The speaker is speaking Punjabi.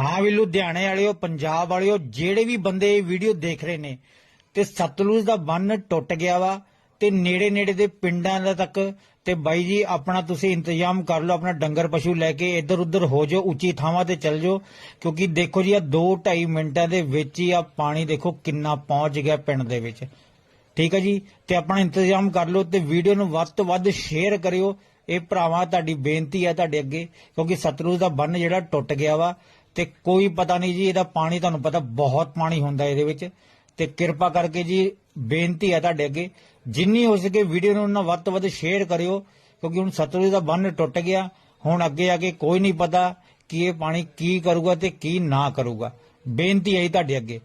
ਹਾਂ ਵੀ ਲੁਧਿਆਣੇ ਵਾਲਿਓ, ਪੰਜਾਬ ਵਾਲਿਓ, ਜਿਹੜੇ ਵੀ ਬੰਦੇ ਇਹ ਵੀਡੀਓ ਦੇਖ ਰਹੇ ਨੇ, ਤੇ ਸਤਲੁਜ ਦਾ ਬੰਨ ਟੁੱਟ ਗਿਆ ਵਾ, ਤੇ ਨੇੜੇ ਨੇੜੇ ਦੇ ਪਿੰਡਾਂ ਦਾ ਤੱਕ, ਤੇ ਬਾਈ ਜੀ, ਆਪਣਾ ਤੁਸੀਂ ਇੰਤਜ਼ਾਮ ਕਰ ਲਓ, ਆਪਣਾ ਡੰਗਰ ਪਸ਼ੂ ਲੈ ਕੇ ਇੱਧਰ ਉੱਧਰ ਹੋ ਜਾਓ, ਉੱਚੀ ਥਾਵਾਂ ਤੇ ਚੱਲ ਜਾਓ, ਕਿਉਂਕਿ ਦੇਖੋ ਜੀ ਆ 2.5 ਮਿੰਟਾਂ ਦੇ ਵਿੱਚ ਹੀ ਆ ਪਾਣੀ ਦੇਖੋ ਕਿੰਨਾ ਪਹੁੰਚ ਗਿਆ ਪਿੰਡ ਦੇ ਵਿੱਚ। ਠੀਕ ਹੈ ਜੀ? ਤੇ ਆਪਣਾ ਇੰਤਜ਼ਾਮ ਕਰ ਲਓ ਤੇ ਵੀਡੀਓ ਨੂੰ ਵੱਧ ਤੋਂ ਵੱਧ ਸ਼ੇਅਰ ਕਰਿਓ। ਇਹ ਭਰਾਵਾਂ, ਤੁਹਾਡੀ ਬੇਨਤੀ ਹੈ ਤੁਹਾਡੇ ਅੱਗੇ, ਕਿਉਂਕਿ ਸਤਲੁਜ ਦਾ ਬੰਨ ਜਿਹੜਾ ਟੁੱਟ ਗਿਆ ਵਾ ਤੇ ਕੋਈ ਪਤਾ ਨਹੀਂ ਜੀ, ਇਹਦਾ ਪਾਣੀ ਤੁਹਾਨੂੰ ਪਤਾ ਬਹੁਤ ਪਾਣੀ ਹੁੰਦਾ ਇਹਦੇ ਵਿੱਚ। ਤੇ ਕਿਰਪਾ ਕਰਕੇ ਜੀ, ਬੇਨਤੀ ਹੈ ਤੁਹਾਡੇ ਅੱਗੇ, ਜਿੰਨੀ ਹੋ ਸਕੇ ਵੀਡੀਓ ਨੂੰ ਨਾ ਵੱਧ ਤੋਂ ਵੱਧ ਸ਼ੇਅਰ ਕਰਿਓ, ਕਿਉਂਕਿ ਹੁਣ ਸਤਲੁਜ ਦਾ ਬੰਨ ਟੁੱਟ ਗਿਆ, ਹੁਣ ਅੱਗੇ ਆ ਕੇ ਕੋਈ ਨਹੀਂ ਪਤਾ ਕਿ ਇਹ ਪਾਣੀ ਕੀ ਕਰੂਗਾ ਤੇ ਕੀ ਨਾ ਕਰੂਗਾ। ਬੇਨਤੀ ਹੈ ਤੁਹਾਡੇ ਅੱਗੇ।